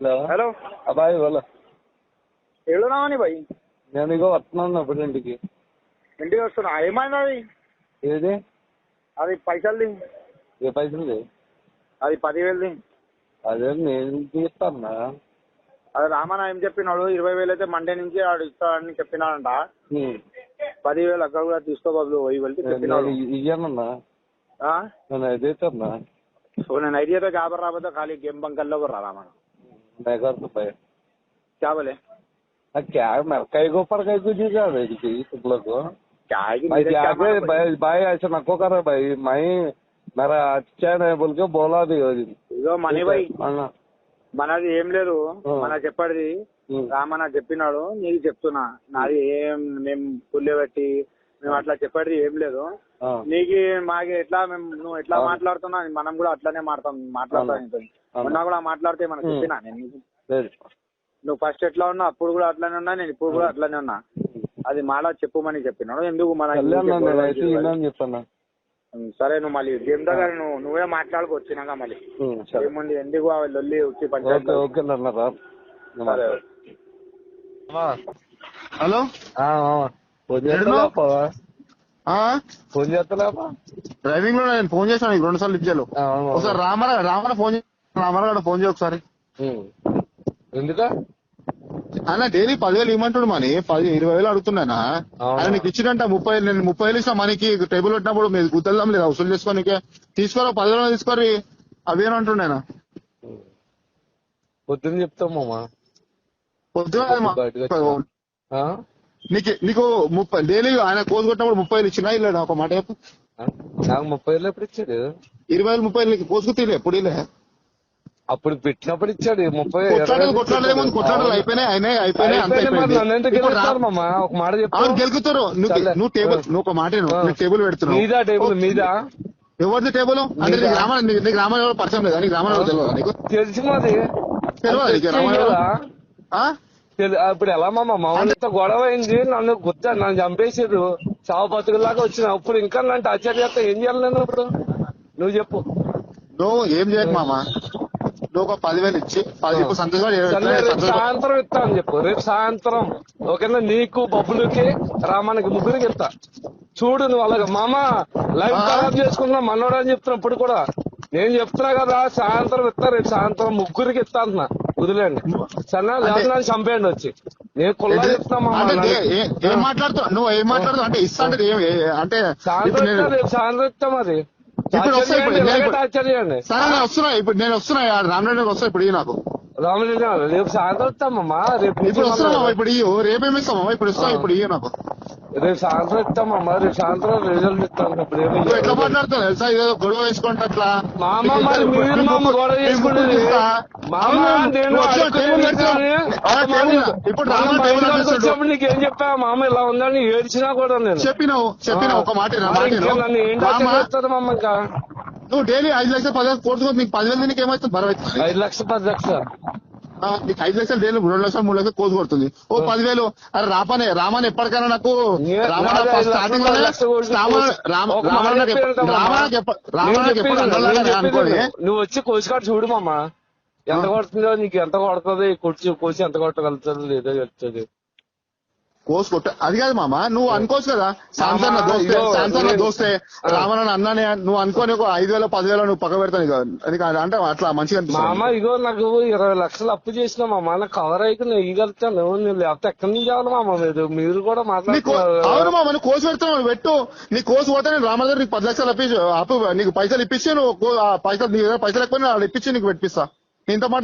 Hello. Hello. అబ్బాయి వాళ్ళ ఎడున్నావని భయ్ నేను ఇగో వస్తున్నాను అప్పుడు ఇంటికి. ఇంటికి వస్తున్నా. ఏమైంది అది ఏది? అది పైసలుది ఏ పైసలు అది పదివేలది అదే నేను తీస్తాను అది రామన్న ఏం చెప్పినాడు? ఇరవై వేలు అయితే మండే నుంచి ఆడు ఇస్తాడని చెప్పినాడంట. పదివేలు అక్కడ కూడా తీసుకో బాబు వెయ్యి వెళ్తే చెప్పినాడు. ఇయ్యానన్నా? నేను సో నేను ఐడియాతో కాబర్ రాబోతే ఖాళీ గేమ్ బంకల్లో కూడా రామన్న. मेघर तो भाई क्या बोले अब क्या है मैं कई को पर कई को जी जा रही थी तुम लोग को क्या है कि भाई मेरे क्या क्या मालूम भाई? भाई भाई ऐसा नको कर भाई मैं मेरा अच्छा है बोल के बोला भी हो ఇదిగో మనీ భాయ్ అన్నా మనది ఏం లేదు ఆ. మన చెప్పాడిది ఉమ్. రామన్న చెప్పినాడు నీకు చెప్తున్నా నాది ఏం మేము పుల్లె పెట్టి మేము అట్లా చెప్పాడిది ఏం లేదు ఆ. నీకు మాకు ఎట్లా మేము నువ్వు ఎట్లా అవును. మాట్లాడుతున్నా మనం కూడా అట్లానే మాట్లాడతాం మాట్లాడతాం అవును. నీతోని. అవును. మొన్న కూడా మాట్లాడితే మనం ఉమ్. చెప్పినా నేను. లేదు. నువ్వు ఫస్ట్ ఎట్లా ఉన్నా అప్పుడు కూడా అట్లానే ఉన్నా నేను ఇప్పుడు కూడా అట్లానే ఉన్నా. అది మాలా చెప్పుమని చెప్పినాడు. ఎందుకు మన సరే నువ్వు మళ్ళీ గేమ్ దగ్గర నువ్వు నువ్వే మాట్లాడుకో వచ్చినాక మళ్ళీ. ఏముంది? ఎందుకు లొల్లి వచ్చి పంచాయతీ? ఓకే అన్న రా. సరే హలో? ఫోన్? చేస్తలేపా డ్రైవింగ్లో నేను ఫోన్ చేశాను రెండు సార్లు ఇచ్చాను. ఒకసారి రామారావు రామారావు ఫోన్ రామారావు ఫోన్ చేయ ఒకసారి. ఎందుకా? ఆయన డైలీ పదివేలు ఇవ్వమంటాడు మని. పది ఇరవై వేలు అడుగుతున్నానా? అవునా? ఆయన నీకు ఇచ్చినంట ముప్పై నేను ముప్పై వేలు ఇస్తా మనకి. టేబుల్ పెట్టినప్పుడు మీరు గుర్తెళ్దాం లేదా. వసూలు చేసుకోనికి తీసుకోరా పదివేలు తీసుకోరి అవేనంటుండేనా పొద్దున్న చెప్తాం మామ. పొద్దున? నీకు నీకు ముప్పై డైలీ ఆయన కోసి కొట్టినప్పుడు ముప్పై వేలు ఇచ్చినా ఇలా ఒక మాట? నాకు ముప్పై వేలు ఎప్పుడు ఇచ్చాడు? ఇరవై వేలు ముప్పై వేలు నీకు కోసుకు తీలే ఎప్పుడు ఇలే అప్పుడు పెట్టినప్పుడు ఇచ్చాడు ముప్పై. అయిపోయినాయి అయినాయి అయిపోయినాయి మామ? ఒక మాట నువ్వు టేబుల్. నువ్వు ఒక మాట టేబుల్ పెడుతున్నావు మీదా టేబుల్ మీదా? ఎవరిది టేబుల్? అంటే? నీకు రామ నీకు నీకు రామారావు ఎవరో పరిచయం లేదా? నీకు రామారావు తెలియదా నీకు? తెలిసి మాది. తెలియదా ఇప్పుడు ఎలా మామ? మామూలుతో గొడవ అయింది నన్ను గుర్త నన్ను చంపేసారు చావు బతుకులాగా వచ్చిన ఇప్పుడు ఇంకా నన్ను ఆశ్చర్య చేస్తా ఏం చేయాలి నేను ఇప్పుడు? నువ్వు చెప్పు. నువ్వు ఏం చేయకు మామ? నువ్వు ఒక పదివేలు ఇచ్చి ఇప్పుడు సంతోష్. సాయంత్రం ఇస్తా అని చెప్పు. రేపు సాయంత్రం ఓకేనా? నీకు బబ్బులకి రామానికి ముగ్గురికి ఇస్తా. చూడు నువ్వు అలాగే. మామ లైఫ్? ఖరాబ్ చేసుకున్నా మనోడు అని చెప్తున్నా ఇప్పుడు కూడా. నేను చెప్తున్నా కదా సాయంత్రం ఇస్తా రేపు సాయంత్రం ముగ్గురికి ఇస్తా అంటున్నా. వదిలేండి సరేనా? లేదా చంపేయండి వచ్చి. నేను కుల్లా అంటే- చెప్తా మామ అంటే నన్ను- ఏ- మాట్లాడుతావు? నువ్వు ఏం మాట్లాడుతావు? అంటే ఇస్తా అంటే సాయంత్రం ఇస్తా రేపు సాయంత్రం ఇస్తా మరి. ఇప్పుడు వస్తా ఇప్పుడు సరే నేను వస్తున్నా ఇప్పుడు నేను వస్తున్నా రామనాథ్ వస్తా ఇప్పుడు నాకు. రామలింగ రేపు సాయంత్రం ఇస్తామమ్మా రేపు ఇప్పుడు వస్తున్నా మనం- ఇప్పుడు ఇయ్యి రేపేమి ఇస్తామా ఇప్పుడు ఇస్తా ఇప్పుడు ఇయ్యి నాకు. రేపు సాయంత్రం ఇస్తామమ్మా. రేపు సాయంత్రం రిజల్ట్ ఇస్తాను ఇప్పుడు ఏమి నువ్వు ఎట్లా మాట్లాడుతావు తెలుసా? గొడవ వేసుకుంటే అట్లా. మామ నీకు మరి మామ గొడవ ఇస్తా. మామ నేను ఇప్పుడు టేబుల్. వచ్చినప్పుడు నీకు ఏం చెప్పా? మామ ఇలా ఉందని ఏడ్చినా కూడా నేను. చెప్పినావు చెప్పిన ఒక మాట. నన్ను ఏం చేస్తారు మామ ఇంకా. నువ్వు డైలీ ఐదు లక్షలు పదివేలు కోర్టుకో నీకు పదివేలు నీకు ఏమవుతుంది బరువు. ఐదు లక్షలు పది లక్షలు. నీకు ఐదు లక్షలు డైలీ రెండు లక్షలు మూడు లక్షలు కోర్టు కొడుతుంది. ఓ పదివేలు. అరే రాపానే రామాని ఎప్పటికైనా నాకు రామాన స్టార్టింగ్ రామాన నువ్వు వచ్చి కోసికాడు చూడు మామ. ఎంత కొడుతుందో నీకు ఎంత కొడుతుంది కొట్టి కోసి ఎంత కొట్టగలుగుతుందో లేదో చెప్తుంది కోసు కొట్ట. అది కాదు మామ నువ్వు అనుకోవచ్చు కదా శాంసంగ్ నా మామ, దోస్తే ఇదిగో, శాంసంగ్ నా నేను- దోస్తే ఆ. రామన్ అన్నానే నువ్వు అనుకోని ఒక ఐదు వేల పదివేల నువ్వు పక్క పెడతాను అది కాదు అంటే అట్లా మంచిగా మామ ఇగో నాకు ఇరవై లక్షలు అప్పు చేసిన మామ నాకు కవర్ అయితే నేను ఇయ్యగలుగుతాను నేను లేకపోతే ఎక్కడి నుంచి కావాలి మామ మీరు? మీరు కూడా మాట్లాడుతున్నారు మామ నువ్వు కోసి పెడతావు నువ్వు పెట్టు. నీ కోసి పోతే నేను రామ దగ్గర నీకు పది లక్షలు అప్పి అప్పు నీకు పైసలు ఇప్పించి నువ్వు పైసలు నీ పైసలు ఎక్కువ ఇప్పించి నీకు పెట్టిస్తా. ఇంత మాట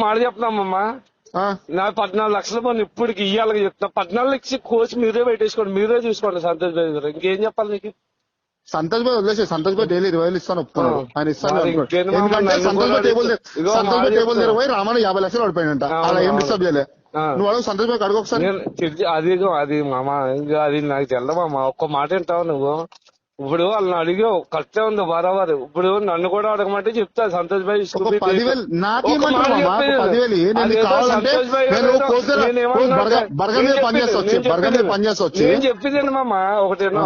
మాట చెప్తున్నామమ్మా ఆ, నా పద్నాలుగు లక్షలు మనం ఇప్పటికి ఇయ్యాలని చెప్తున్నా. పద్నాలుగు ఇచ్చి కోచ్ మీరే పెట్టేసుకోండి మీరే చూసుకోండి సంతోష్ బాబు గారు. ఇంకేం చెప్పాలి నీకు? సంతోష్ భాయ్ వదిలేసి సంతోష్ భాయ్ డైలీ ఇరవై వేలు ఇస్తాను ఒప్పుకున్నాడు. ఆయన ఇస్తాను ఎందుకంటే సంతోష్ భాయ్ టేబుల్ దగ్గర- ఇగో సంతోష్ భాయ్ మాట టేబుల్ దగ్గర చెప్తున్నా. పోయి రామాను యాభై లక్షలు పడిపోయినంట అలా ఏం. డిస్టర్బ్ చేయలే. ఆ. నువ్వు అడుగు సంతోష్ భాయ్ అడుగు ఒకసారి. నేను తెలిసి అది అది మామ ఇంకా అది నాకు తెల్ల మామ. ఒక్క మాట వింటావు నువ్వు? ఇప్పుడు వాళ్ళని అడిగి కరెక్టే ఉంది బరాబర్ ఇప్పుడు నన్ను కూడా అడగమంటే చెప్తా సంతోష్ భాయ్ నేను నీకు చెప్పేది, మామ? ఒకటేనో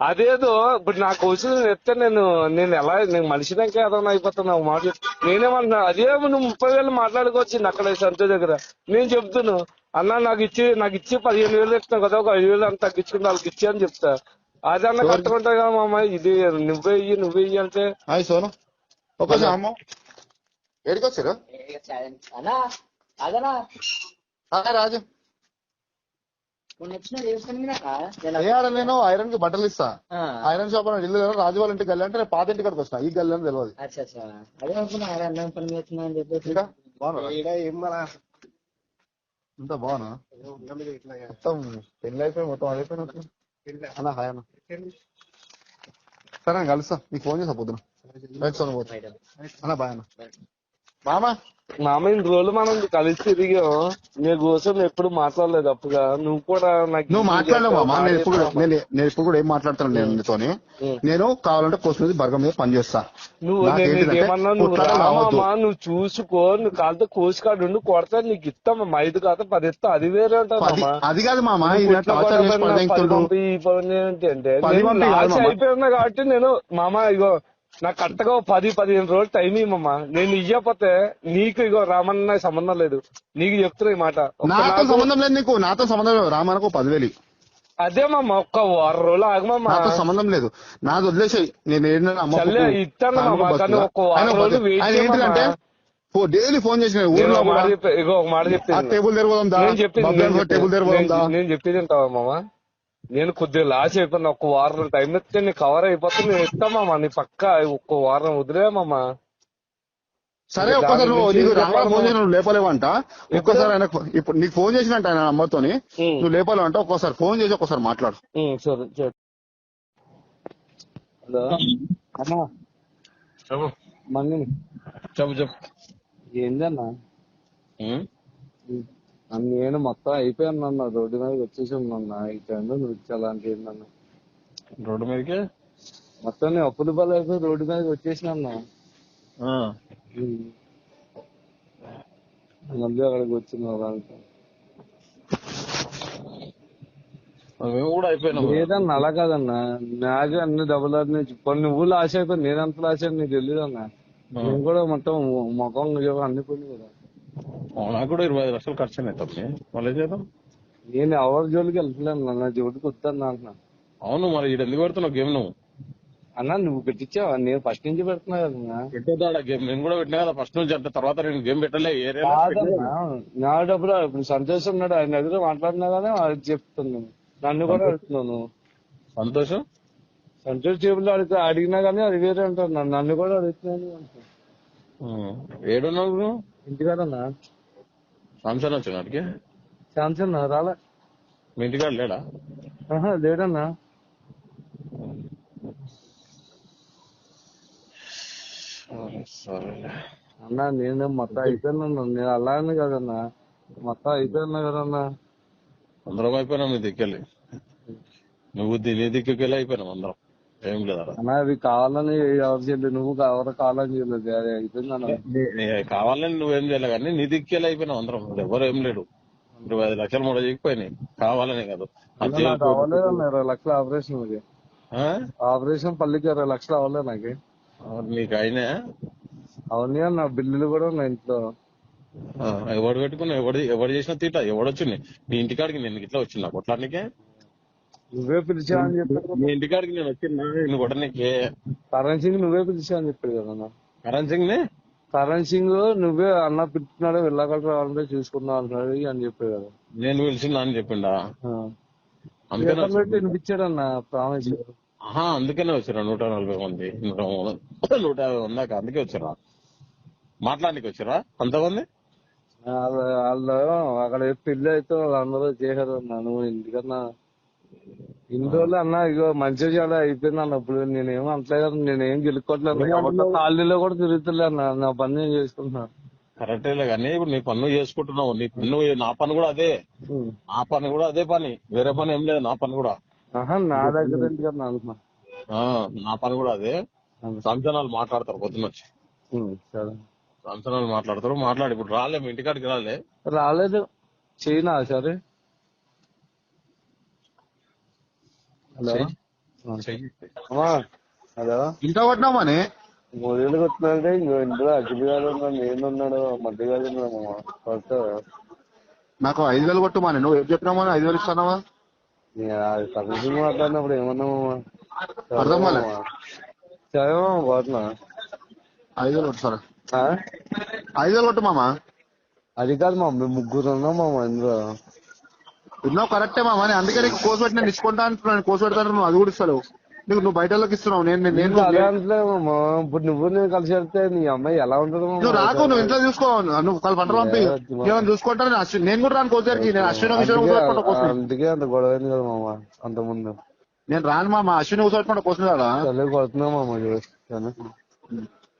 అదేదో ఇప్పుడు నా కోసం చెప్తే నేను నేను ఎలా నేను మనిషినాక ఏదైనా అయిపోతున్నా ఒక మాట. నేనేమన్నా అదే నువ్వు ముప్పై వేలు మాట్లాడుకోవచ్చు అక్కడ సంతోష్ దగ్గర. నేను చెప్తాను అన్న నాకు ఇచ్చి నాకు ఇచ్చి పదిహేను వేలు ఇస్తాను కదా ఒక ఐదు వేలు అంత తగ్గించుకుని వాళ్ళకి ఇచ్చి అని చెప్తా. అదన్నా కట్టుకుంటా కదా మామ ఇది నువ్వే ఇయ్యి నువ్వే ఇయ్యి అంటే. హాయ్ సోను. ఒక అమ్మ. ఏడికి వచ్చారు? అన్నా అదనా రాజు. నేను ఐరన్కి బట్టలు ఇస్తా. ఐరన్ షాప్ అని ఇల్లు కదా, రాజు వాళ్ళ ఇంటికి వెళ్ళి అంటే నేను పాత ఇంటి కాడికి వస్తా. ఈ గల్లి అని తెలియదు ఇంత బాగున్నా మొత్తం పెళ్ళి అయిపోయి మొత్తం అయిపోయినట్టు అన్న హాయ్ అన్న. సరే కలుస్తా. నీకు ఫోన్ చేసా పొద్దున. రైట్ సోను పోతా. అన్న. బాయ్ అన్న. మామా? మామ ఇన్ని రోజులు మనం కలిసి తిరిగాం. నీ కోసం ఎప్పుడు మాట్లాడలేదు అప్పుగా. నువ్వు కూడా నాకు నువ్వు మాట్లాడలేవు మామా. నేను ఇప్పుడు నేను నేను ఇప్పుడు కూడా ఏం మాట్లాడతాను నేను నీతోని. నేను కావాలంటే మీద బర్గం మీద పని చేస్తా. నువ్వు ఏమన్నా నువ్వు. రామమ్మా నువ్వు చూసుకో. నువ్వు కాళ్ళతో కోసి కాడు ఉండి కొడతా. నీకు ఇస్తామమ్మా ఐదు కాదు పది ఇస్తా. అది వేరే అది ఉంటుందమ్మా అది కాదు మామా. అయిపోయినా కాబట్టి నేను మామ ఇగో నాకు కరెక్ట్గా ఓ పది పదిహేను రోజులు టైం ఇమ్మమ్మా నేను ఇయ్యకపోతే నీకు ఇగో రామన్న సంబంధం లేదు. నీకు చెప్తున్నా ఈ మాట. నాతో సంబంధం లేదు నీకు. నాతో సంబంధం లేదు. రామానకు పదివేలు మామ ఒక్క వారం రోజులు ఆగమమ్మా. నాతో సంబంధం లేదు. నాది వదిలేసాయి. నేను ఏంటంటే ఇస్తాను? ఒక్క వారం రోజులు వెయిట్. ఏంటంటే డైలీ ఫోన్ చేసిన ఊర్లో మాట చెప్పే ఇగో ఒక మాట ఆ చెప్తాను టేబుల్ తెరవదాం టేబుల్ తెరవదాం నేను చెప్పేది మామ? నేను కొద్దిగా లాస్ అయిపోయిన ఒక్క వారం టైం ఇస్తే నీ కవర్ అయిపోతే నేను ఇస్తామమ్మా నీ పక్క ఒక్క వారం వదిలేమమ్మా సరే ఒక్కసారి నువ్వు నీకు చెప్పాలి ఫోన్? చేసి నువ్వు లేపలేవంట. ఒక్కసారి ఆయన ఇప్పుడు నీకు ఫోన్ చేసినట్టు ఆయన అమ్మతోని. నువ్వు లేపాలంట ఒక్కసారి ఫోన్ చేసి ఒక్కసారి మాట్లాడు. సరే సరే. హలో. అమ్మా. చెప్పు. చెప్పు చెప్పు. ఏందన్నా? నేను మొత్తం అయిపోయాను అన్న రోడ్డు మీద వచ్చేసి ఉన్నా ఈ టైంలో నువ్వు ఇచ్చేలాంటి ఏందన్నా రోడ్డు మీదకి? మొత్తం నేను అప్పుల బల అయిపోయి రోడ్డు మీద వచ్చేసిన అన్నా ఆ. మళ్ళీ అక్కడికి వచ్చిన కూడా అయిపోయినాం లేదన్నా అలా కాదన్నా. నాకే అన్ని డబ్బులు అన్ని కొన్ని నువ్వు లాస్ అయిపోయి నేను ఎంత లాస్ అయ్యాను నీకు తెలియదు అన్న నేను కూడా మొత్తం ముఖం అన్ని పోయింది కదా. నాకు కూడా ఇరవై ఐదు లక్షలు ఖర్చు అయినాయి తప్పి మళ్ళీ చేద్దాం? నేను ఎవరి జోలికి వెళ్తలేను నా జోలికి వస్తాను అంటున్నా. అవును మరి ఈడ ఎందుకు పెడుతున్నావు గేమ్ నువ్వు? అన్నా నువ్వు పెట్టించావా నేను ఫస్ట్ నుంచి పెడుతున్నా కదన్నా పెట్టేదా గేమ్. నేను కూడా పెట్టినా కదా ఫస్ట్ నుంచి అంటే తర్వాత నేను గేమ్ పెట్టలే నా డబ్బులు ఇప్పుడు సంతోషం ఉన్నాడు ఆయన దగ్గర మాట్లాడినా కానీ అది చెప్తున్నాను నన్ను కూడా అడుగుతున్నాను సంతోషం? సంతోష్ టేబుల్ అడిగితే అడిగినా కానీ అది వేరే అంటారు నన్ను. కూడా అడుగుతున్నాను. ఏడున్నావు ఇంటికాడన్నా సాంసన్ వచ్చిన వాడికి శాంసన్ రాలే. మీ ఇంటికాడ లేడా? ఆహా, లేడన్నా? సరే సరేలే. అన్నా నేను మొత్తం అయిపోయినా నేను అలానే కదన్నా. మొత్తం అయిపోయినా కదన్నా. అందరం అయిపోయినాం నీ దిక్కెళ్ళి. నువ్వు నీ దిక్కుకెళ్ళి అయిపోయినాం అందరం. ఏం లేదా అన్నా. అవి కావాలని ఎవరు చేయలేదు. నువ్వు ఎవరు కావాలని చేయలేదు. అది అయిపోయిందన్న నీ- నీ కావాలని నువ్వేం చేయలే కానీ నీ దిక్కేలా అయిపోయినావు అందరం. ఎవరు ఏం లేడు. ఇరవై ఐదు లక్షలు మూడు చెక్కిపోయినాయి. కావాలని కాదు. అది నాకు చేయకపోతే- అవ్వలేదు ఇరవై లక్షల ఆపరేషన్ అది. ఆ? ఆపరేషన్ పల్లికి ఇరవై లక్షలు అవ్వలేదు నాకు. అవును, నీకు అయినా? అవన్నీ అన్న బిల్లులు కూడా ఉన్నాయి ఇంట్లో. ఆ, ఎవడు పెట్టుకున్నా ఎవడు ఎవడు చేసిన తీట? ఎవడు వచ్చింది నీ ఇంటికాడికి నేను ఇట్లా వచ్చిన కొట్లానికి నువ్వే పిలిచావు అని చెప్పాడు నీ ఇంటికాడికి నేను వచ్చిన నేను కొట్టడానికి కరణ్ సింగ్ నువ్వే పిలిచావు అని చెప్పాడు కదా కరణ్ సింగ్ని కరణ్ సింగ్ నువ్వే అన్న పిలుస్తున్నాడు వెళ్ళగలరు రావాలంటే చూసుకుందాం అంటున్నాడు అని చెప్పాడు కదా. నేను పిలిచిందా అని చెప్పిండా? వినిపించాడు అన్న ప్రామిస్. ఆహా అందుకనే వచ్చారా నూట నలభై మంది. నూట యాభై మంది దాకా అందుకే వచ్చారా మాట్లాడడానికి వచ్చారా అంతమంది? వాళ్ళు అక్కడ పెళ్ళి అయితే వాళ్ళందరూ చేశారు నువ్వు ఎందుకన్నా ఇన్ని రోజులు అన్న ఇగో మంచిగా చాలా అయిపోయింది అన్న. ఇప్పుడు నేనేం అంటలే కదా నేనేం గెలుక్కోవట్లేదు కాలనీలో కూడా తిరుగుతులే అన్న నా పని నేను చేసుకుంటున్నా. కరెక్టేలే కానీ ఇప్పుడు నీ పన్ను చేసుకుంటున్నావు. నీ పన్ను నా పని కూడా అదే. నా పని కూడా అదే పని. వేరే పని ఏం లేదు నా పని కూడా. నా దగ్గర నా పని కూడా అదే. సంచనాలు మాట్లాడతారు పొద్దున్న వచ్చి సంచనాలు మాట్లాడతారు మాట్లాడి. ఇప్పుడు రాలే ఇంటికాడికి రాలే. రాలేదు. చేయనా సరే. Hello hello. ఇంట్లో కొట్టినామని మూడేళ్ళకి వస్తున్నాడంటే ఇంకో ఇంట్లో గారు ఉన్నాడు నేను ఉన్నాడు మధ్య గారు ఉన్నాడు కొత్త నాకు ఐదు వేలు కొట్టుమని నువ్వు ఏం చెప్పినామని ఐదు వేలు ఇస్తానావా? సర్వీసింగ్ మాట్లాడినప్పుడు ఏమన్నామమ్మా అర్థం. చదివా పోతున్నా. ఐదు వేలు కొట్టు? ఐదు వేలు కొట్టు మామ? అది కాదు మా మేము ముగ్గురు ఉన్నాం మామ ఇందులో. ఉన్నావు కరెక్టే మామ. నేను అందుకే నీకు కోసి పెట్టి నేను ఇచ్చుకుంటా అంటున్నాను. కోసి పెడతాను నువ్వు అది కూడా ఇస్తావు నీకు నువ్వు బయట వాళ్ళకి ఇస్తున్నావు. నేను నేను నేను అదే అంటలేమమ్మా ఇప్పుడు నువ్వు నేను కలిసి వెళ్తే నీ అమ్మాయి ఎలా ఉంటుంది నువ్వు రాకు నువ్వు ఇంట్లో చూసుకో. నువ్వు కాలు పంటలు పంపి. ఏమైనా చూసుకుంటా నేను అశ్విన్ నేను కూడా రాను కోసరికి నేను అశ్విన్ విషయం అందుకే అంత గొడవ అయింది కదా మామ అంత ముందు. నేను రాను మామ. అశ్విన్ కూర్చోబెట్టుకుంటా కోసిన కదా చల్లే కొడుతున్నాం మామ చూడు.